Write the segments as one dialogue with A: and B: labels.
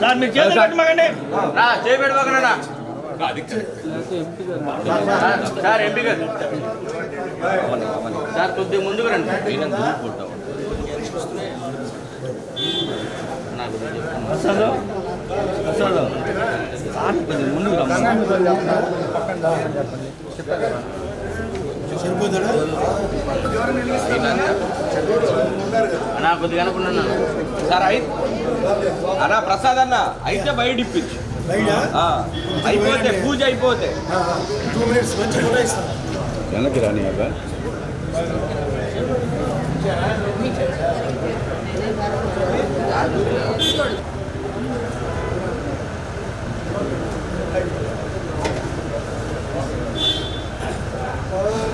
A: Sir మీరు చేతులు పెట్టమాకండి
B: రా చేయబెట్టుకోకరా సార్ ఎంపీ గారు. సార్ కొద్దిగా ముందుకు రండి.
A: అసలు అసలు సార్ కొద్దిగా ముందుకు రమ్మన్నా
B: అన్నా కొద్దిగా అనుకున్నాను
C: సార్ అయి అన్నా ప్రసాద్ అన్న అయితే బయట ఇప్పించు. ఆ, అయిపోతే పూజ అయిపోతే.
D: వెనక్కి రాని అబ్బా
E: ప్రియదాస్మనావాప్తిరస్తు తథాస్తు
C: డాక్టర్ గారు
E: నమః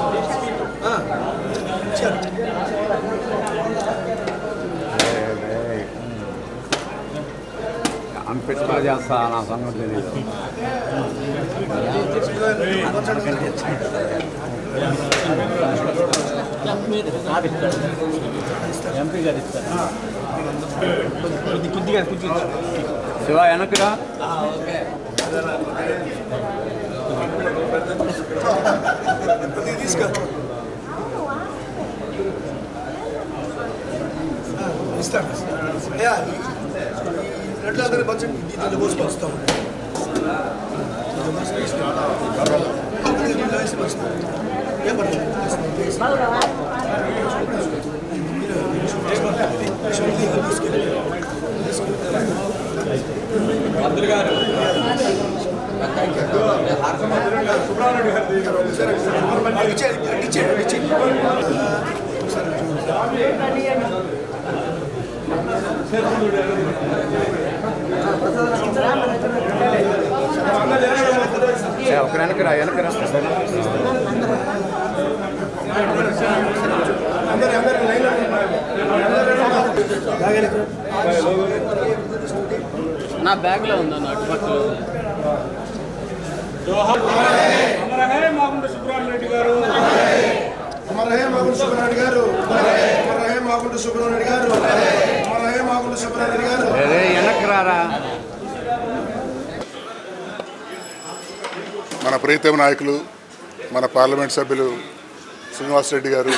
D: అనిపెట్టుకో చేస్తా నా సంగతి తెలియదు
A: ఎంపీ గారు ఇస్తారు
D: శివ వెనక్కిరా
E: తీసుకో ఇస్తాను అయ్యా ఈ- ఈ రెడ్లు అందరూ పంచండి దీంట్లో పోసుకొని వస్తాం దీంట్లో వేసి పంచుతాం.
D: ఒక వెనక్కిరా వెనక్కిరా
B: నా బ్యాగ్లో ఉందన్న అటుపక్కలో
E: అమరహే మాగుండు సుబ్రహ్మణ్య గారు. అమరహే మాగుండు సుబ్రహ్మణ్య గారు. అమరహే మాగుండు సుబ్రహ్మణ్య గారు
D: రే వెనక్కి రారా?
F: మన ప్రీతమ నాయకులు మన పార్లమెంట్ సభ్యులు శ్రీనివాసరెడ్డి గారు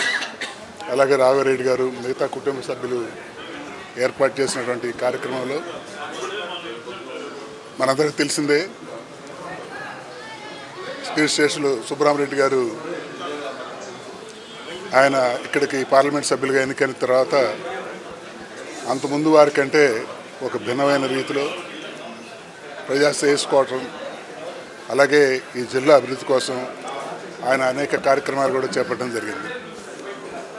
F: అలాగే రాఘవరెడ్డి గారు మిగతా కుటుంబ సభ్యులు ఏర్పాటు చేసినటువంటి కార్యక్రమంలో మనందరికీ తెలిసిందే స్పీడ్ స్టేషన్లు సుబ్రహ్మరెడ్డి గారు ఆయన ఇక్కడికి పార్లమెంట్ సభ్యులుగా ఎన్నికైన తర్వాత అంతకుముందు వారికంటే ఒక భిన్నమైన రీతిలో ప్రజా చేసుకోవటం అలాగే ఈ జిల్లా అభివృద్ధి కోసం ఆయన అనేక కార్యక్రమాలు కూడా చేపట్టడం జరిగింది.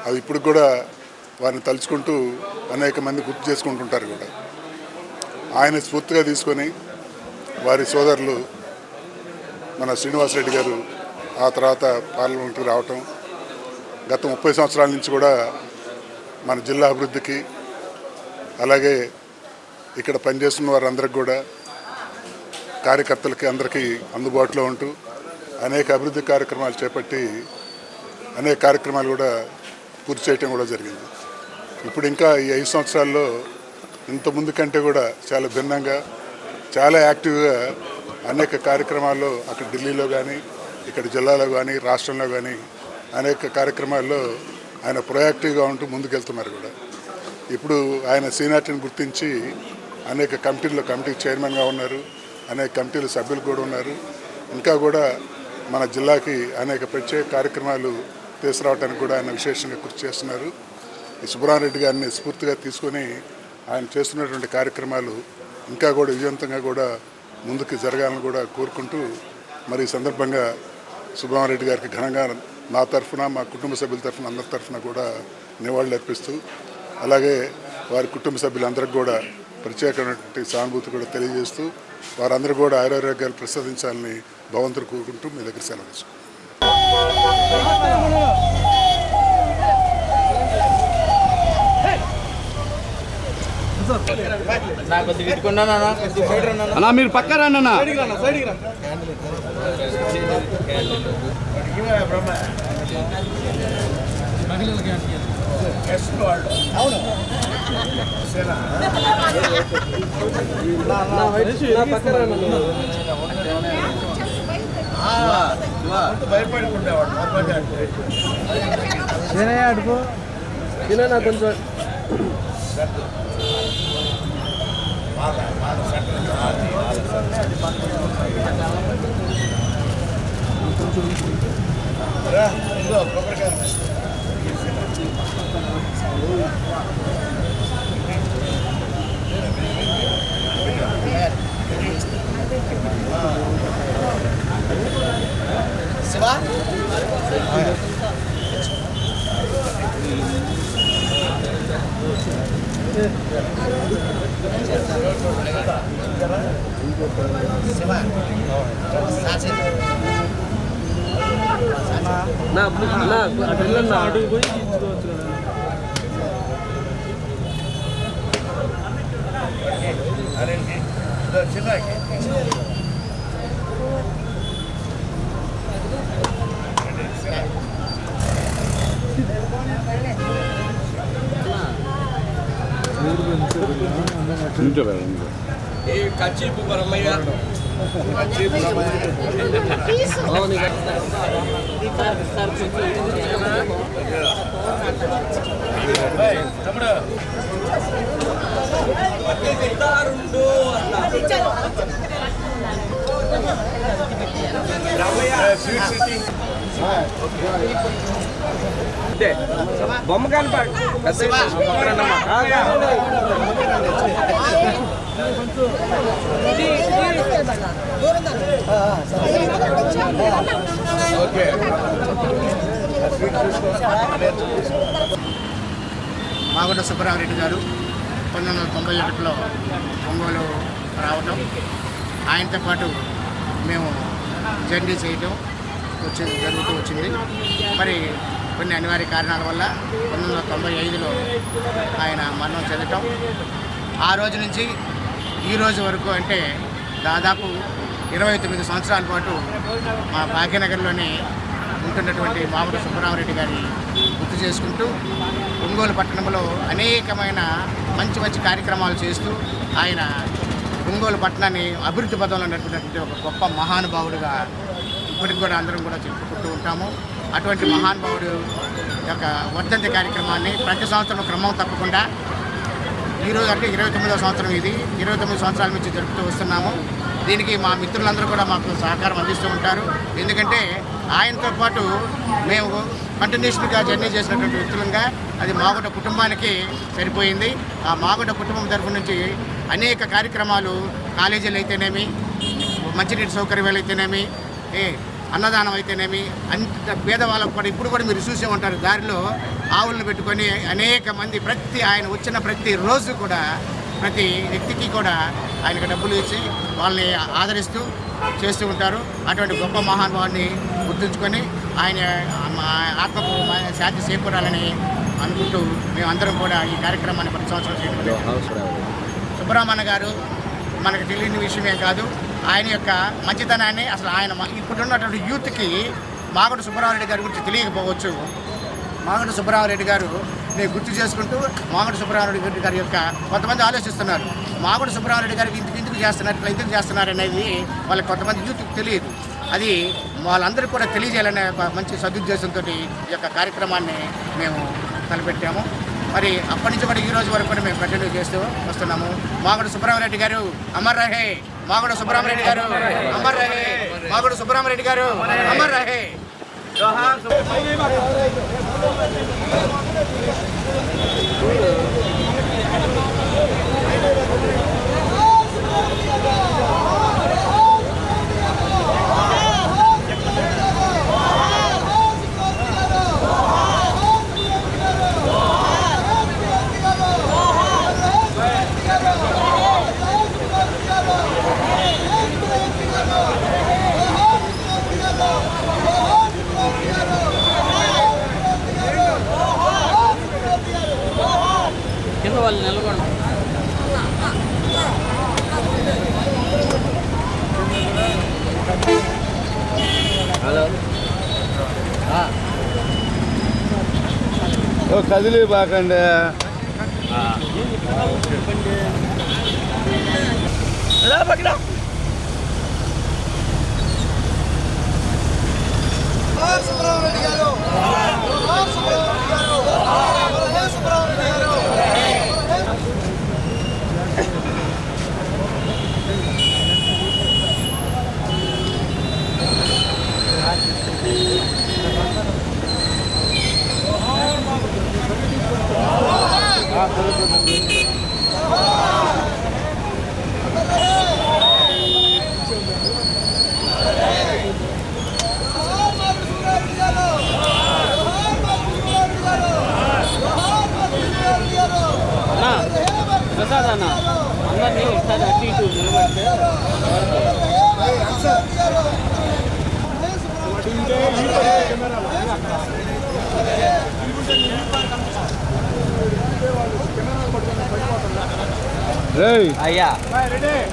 F: అవి ఇప్పుడు కూడా వారిని తలుచుకుంటూ అనేక మంది గుర్తు చేసుకుంటుంటారు కూడా. ఆయన స్ఫూర్తిగా తీసుకొని వారి సోదరులు మన శ్రీనివాసరెడ్డి గారు ఆ తర్వాత పార్లమెంట్కి రావటం గత ముప్పై సంవత్సరాల నుంచి కూడా మన జిల్లా అభివృద్ధికి అలాగే ఇక్కడ పనిచేస్తున్న వారందరికి కూడా కార్యకర్తలకి అందరికీ అందుబాటులో ఉంటూ అనేక అభివృద్ధి కార్యక్రమాలు చేపట్టి అనేక కార్యక్రమాలు కూడా పూర్తి చేయటం కూడా జరిగింది. ఇప్పుడు ఇంకా ఈ ఐదు సంవత్సరాల్లో ఇంత ముందు కంటే కూడా చాలా భిన్నంగా చాలా యాక్టివ్గా అనేక కార్యక్రమాల్లో అక్కడ ఢిల్లీలో కానీ ఇక్కడ జిల్లాలో కానీ రాష్ట్రంలో కానీ అనేక కార్యక్రమాల్లో ఆయన ప్రొయాక్టివ్గా ఉంటూ ముందుకెళ్తున్నారు కూడా. ఇప్పుడు ఆయన సీనియారిటీని గుర్తించి అనేక కమిటీల్లో కమిటీ చైర్మన్గా ఉన్నారు. అనేక కమిటీల సభ్యులు కూడా ఉన్నారు. ఇంకా కూడా మన జిల్లాకి అనేక ప్రత్యేక కార్యక్రమాలు తీసుకురావడానికి కూడా ఆయన విశేషంగా కృషి చేస్తున్నారు. ఈ సుబ్రహ్మణ్యరెడ్డి గారిని స్ఫూర్తిగా తీసుకొని ఆయన చేస్తున్నటువంటి కార్యక్రమాలు ఇంకా కూడా విజయవంతంగా కూడా ముందుకు జరగాలని కూడా కోరుకుంటూ మరి ఈ సందర్భంగా సుబ్రహ్మారెడ్డి గారికి ఘనంగా నా తరఫున మా కుటుంబ సభ్యుల తరఫున అందరి తరఫున కూడా నివాళులు అర్పిస్తూ అలాగే వారి కుటుంబ సభ్యులందరికీ కూడా ప్రత్యేకమైనటువంటి సానుభూతి కూడా తెలియజేస్తూ వారందరూ కూడా ఆరోగ్యాలు ప్రసాదించాలని భగవంతుడు కోరుకుంటూ మీ దగ్గర సెలవు తీసుకుంటాం భయపడుకుంటేవాడు తిననా కొంచెం కొంచెం
B: నా నా వెళ్ళన్నా అడుగు పోయి తీసుకోవచ్చు కదా అరే చిన్న కొద్దిగా ఇట్టుకున్నాను అన్న కొద్దిగా సైడ్ రండి అన్న.
D: అన్నా మీరు పక్క రండి అన్న ఇంట్లో ఇంట్లో
C: ఈ కచ్చిపు బ్రహ్మయ్య ఇస్తారుండు అన్న అంతే. బొమ్మ కనపడ
G: మాగుంట సుబ్బరామరెడ్డి గారు పంతొమ్మిది వందల తొంభై ఒకటిలో ఒంగోలు రావటం. ఆయనతో పాటు మేము జర్నీ చేయటం వచ్చింది జరుగుతూ వచ్చింది. మరి కొన్ని అనివార్య కారణాల వల్ల పంతొమ్మిది వందల తొంభై ఐదులో ఆయన మరణం చెందటం. ఆ రోజు నుంచి ఈ రోజు వరకు అంటే దాదాపు ఇరవై తొమ్మిది సంవత్సరాల పాటు మా భాగ్యనగర్లోనే ఉంటున్నటువంటి మామూలు సుబ్బరామరెడ్డి గారి గుర్తు చేసుకుంటూ ఒంగోలు పట్టణంలో అనేకమైన మంచి మంచి కార్యక్రమాలు చేస్తూ ఆయన ఒంగోలు పట్టణాన్ని అభివృద్ధి పదంలో నడిపినటువంటి ఒక గొప్ప మహానుభావుడిగా ఇప్పటికి కూడా అందరం కూడా చెప్పుకుంటూ ఉంటాము. అటువంటి మహానుభావుడు యొక్క వర్ధంతి కార్యక్రమాన్ని ప్రతి సంవత్సరం క్రమం తప్పకుండా ఈరోజు అంటే ఇరవై తొమ్మిదో సంవత్సరం ఇది. ఇరవై తొమ్మిది సంవత్సరాల నుంచి జరుపుతూ వస్తున్నాము. దీనికి మా మిత్రులందరూ కూడా మాకు సహకారం అందిస్తూ ఉంటారు. ఎందుకంటే ఆయనతో పాటు మేము కంటిన్యూషన్గా జర్నీ చేసినటువంటి వ్యక్తులంగా అది మాగుట కుటుంబానికి సరిపోయింది. ఆ మాగుట కుటుంబం తరఫు నుంచి అనేక కార్యక్రమాలు కాలేజీలు అయితేనేమి మంచినీటి సౌకర్యాలు అయితేనేమి ఏ అన్నదానం అయితేనేమి అంత పేదవాళ్ళకు కూడా ఇప్పుడు కూడా మీరు చూసే ఉంటారు దారిలో ఆవులను పెట్టుకొని అనేక మంది ప్రతి ఆయన వచ్చిన ప్రతి రోజు కూడా ప్రతి వ్యక్తికి కూడా ఆయనకు డబ్బులు ఇచ్చి వాళ్ళని ఆదరిస్తూ చేస్తూ ఉంటారు. అటువంటి గొప్ప మహానుభావాన్ని గుర్తుంచుకొని ఆయన ఆత్మకు శాంతి చేకూరాలని అనుకుంటూ మేమందరం కూడా ఈ కార్యక్రమాన్ని ప్రతి సంవత్సరం చేయడం. సుబ్రహ్మణ్య గారు మనకు తెలియని విషయమే కాదు. ఆయన యొక్క మంచితనాన్ని అసలు ఆయన ఇప్పుడున్నటువంటి యూత్కి మాగడు సుబ్రహ్మణ్య గారి గురించి తెలియకపోవచ్చు. మాగడు సుబ్రహ్మణ్య గారు నేను గుర్తు చేసుకుంటూ మాగడు సుబ్రహ్మణ్య గారి యొక్క కొంతమంది ఆలోచిస్తున్నారు. మాగడు సుబ్రహ్మణ్య గారికి ఇందుకు ఇంటికి చేస్తున్నారు ఇట్లా ఎందుకు చేస్తున్నారు అనేది వాళ్ళకి కొంతమంది యూత్కి తెలియదు. అది వాళ్ళందరికీ కూడా తెలియజేయాలనే ఒక మంచి సదుద్దేశంతో ఈ యొక్క కార్యక్రమాన్ని మేము తలపెట్టాము. మరి అప్పటి నుంచి కూడా ఈ రోజు వరకు కూడా మేము కంటిన్యూ చేస్తూ వస్తున్నాము. మాగుడు సుబ్రహ్మరెడ్డి గారు అమర్ రహే! మాగుడు సుబ్రహ్మరెడ్డి గారు అమర్ రహే. మాగుడు సుబ్రహ్మరెడ్డి గారు అమర్ రహే.
A: కింద
D: కదిలి బాకండి
A: రా
D: రేయ్
A: అయ్యా.
D: ఏయ్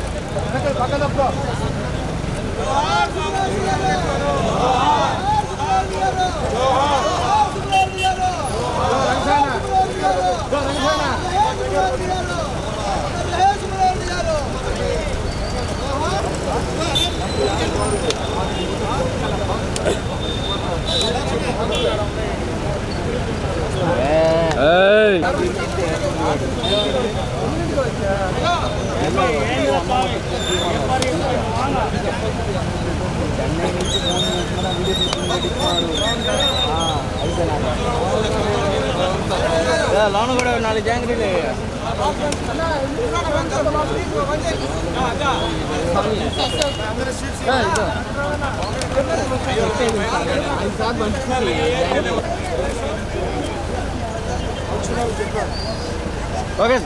A: ఓకే.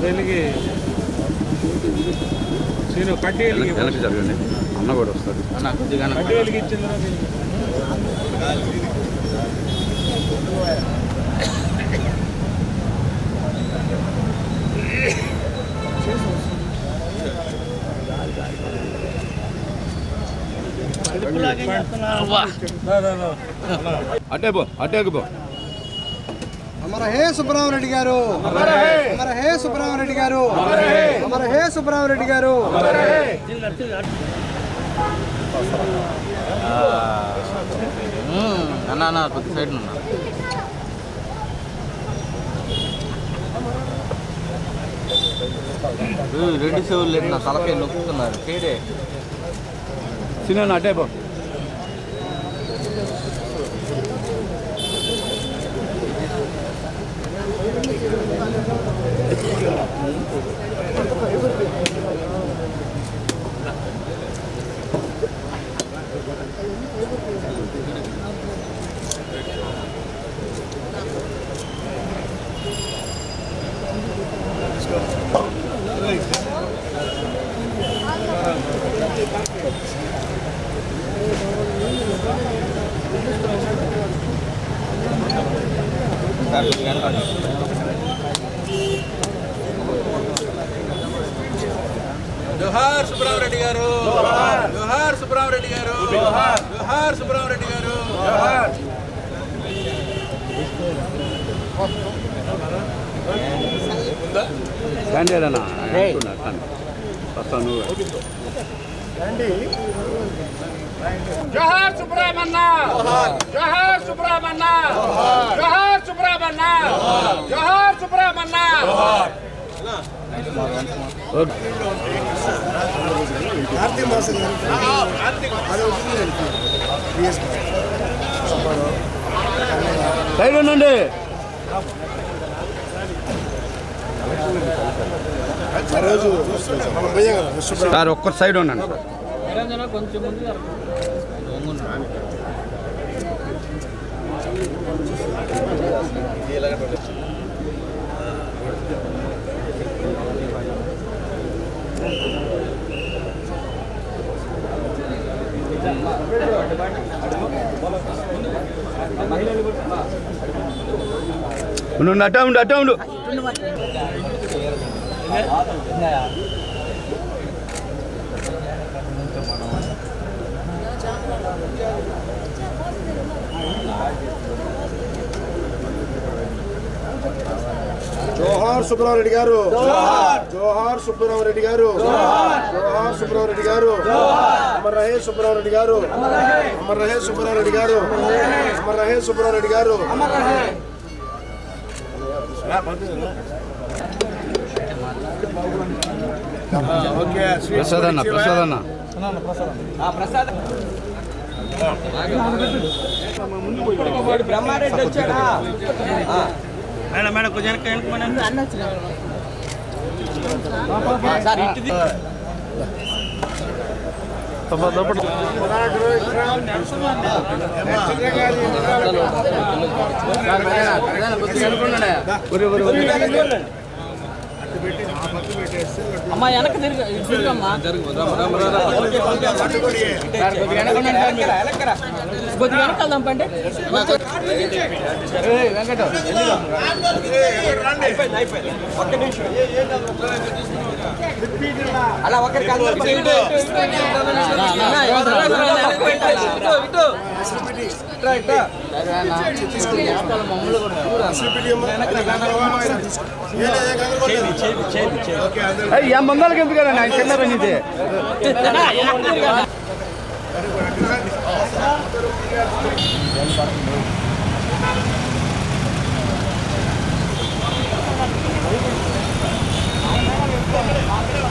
A: దీనికి
D: వెనక్కి జరగండి. అన్న కూడా వస్తుంది
A: అన్న కొద్దిగా
D: వెలిగించింది అటే పో అటే పో.
H: అమర హే సుబ్రహ్మరెడ్డి గారు. అమర హే సుబ్రహ్మరెడ్డి గారు. అమర హే సుబ్రహ్మరెడ్డి గారు.
A: అన్న అన్న కొద్ది సైడ్ ఉన్నా రెండు సేవలు లేదు నా తలకాయ నొక్కుతున్నారు. చేయడే
D: సినిమా అటే బాబు
C: జోహార్ సుబ్రహ్మరెడ్డి గారు. జోహార్. సుబ్రహ్మరెడ్డి గారు. జోహార్. సుబ్రహ్మరెడ్డి గారు.
D: వస్తాను.
B: జోహార్ సుబ్రహ్మణ్య జోహార్. సుబ్రహ్మణ్య జోహార్. సుబ్రహ్మణ్య జోహార్. సుబ్రహ్మణ్య
E: కార్తీక మాసం
D: సైడ్ ఉండండి. సార్ ఒక్క సైడ్ ఉండండి.
A: కొంచెం
D: ఉండు అట్టా ఉండు అట్టా ఉండు Thank you.
E: జోహార్ సుబ్రహ్మరెడ్డి గారు. జోహార్. సుబ్రహ్మరెడ్డి గారు. జోహార్. సుబ్రహ్మరెడ్డి గారు. అమర్ రహే సుబ్రహ్మరెడ్డి గారు. అమర్ రహే సుబ్రహ్మరెడ్డి గారు. అమర్ రహే సుబ్రహ్మరెడ్డి గారు.
D: ప్రసాద్ అన్న ప్రసాద్ అన్న.
C: ఆ, ప్రసాద్. బ్రహ్మారెడ్డి వచ్చాడా? ఆ. సార్ ఇటు ది-
A: అమ్మా వెనక తిరిగి ఇటు తిరుగమ్మా కొద్దిగా వెనక వెళ్దాం పండి
C: అయిపోయింది అయిపోయింది ఒక్క నిమిషం అలా చేయండి. ఇట్రా,
D: ఏం బంగాళకి ఎందుకు కదా నాకు చిన్న పని ఇది Thank you.